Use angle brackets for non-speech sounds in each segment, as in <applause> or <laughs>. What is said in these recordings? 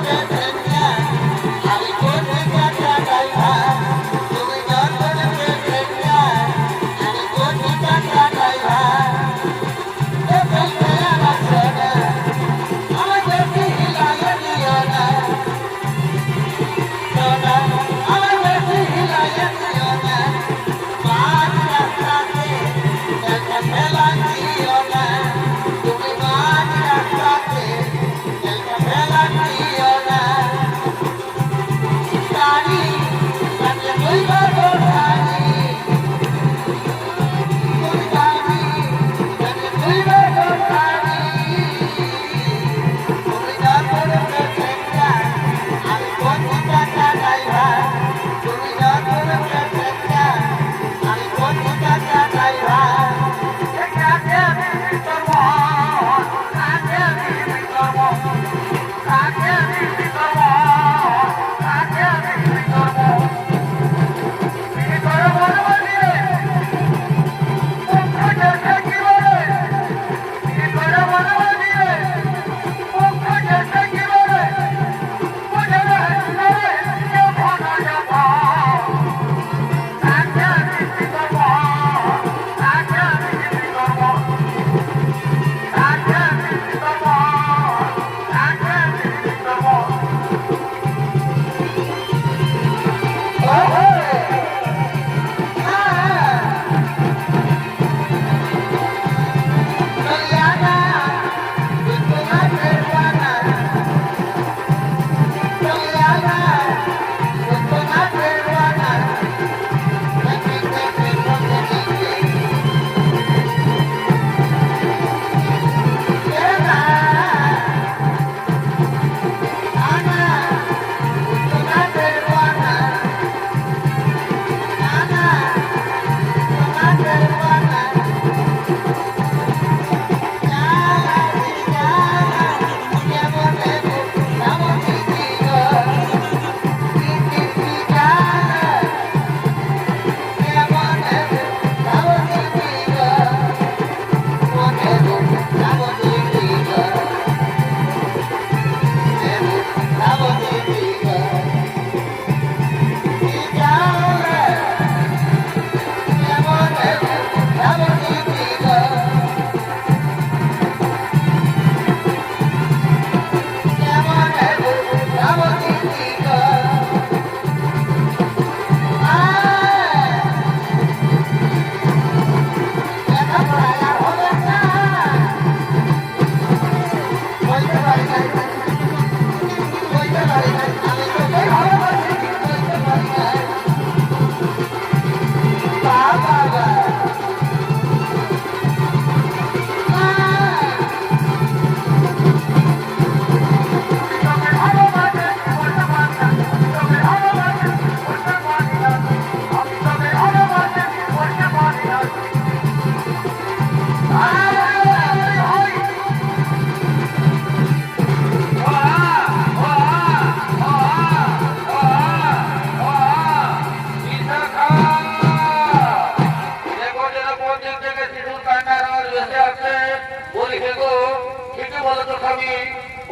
Gracias. <laughs>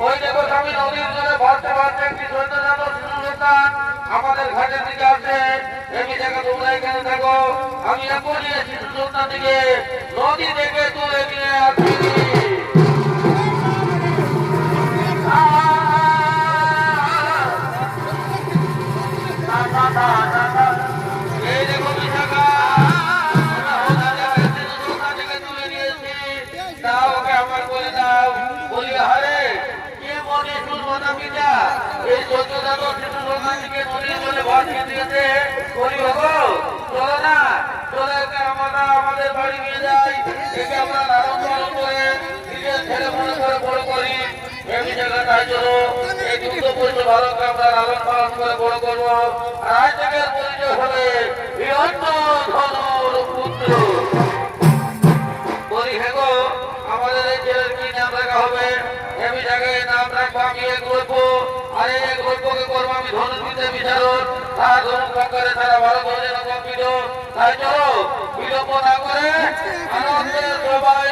ওই দেখো স্বামী নদীর জলে ভাসতে ভাসতে একটি শিশু সন্তান আমাদের ঘাটের দিকে আসছে দেখো তোমরা এখানে থাকো। আমি এখনই শিশু সন্তানটিকে নদী দেখে তুলে নিয়ে আসছি পিতা এই আমরা আমাদের বাড়ি নিয়ে আমরা লালন পালন করে বড় করি। এই জায়গা তাই চলো, এই দুটো পরিচয় ভারতকে আমরা লালন পালন করে বড় করব। এর পরিচয় বৃহত্ত ধনুর পুত্র বিচারণ তার করে তারা ভালো করে যেন কম্পিত তাই চলো বিলম্ব না করে আনন্দের সবাই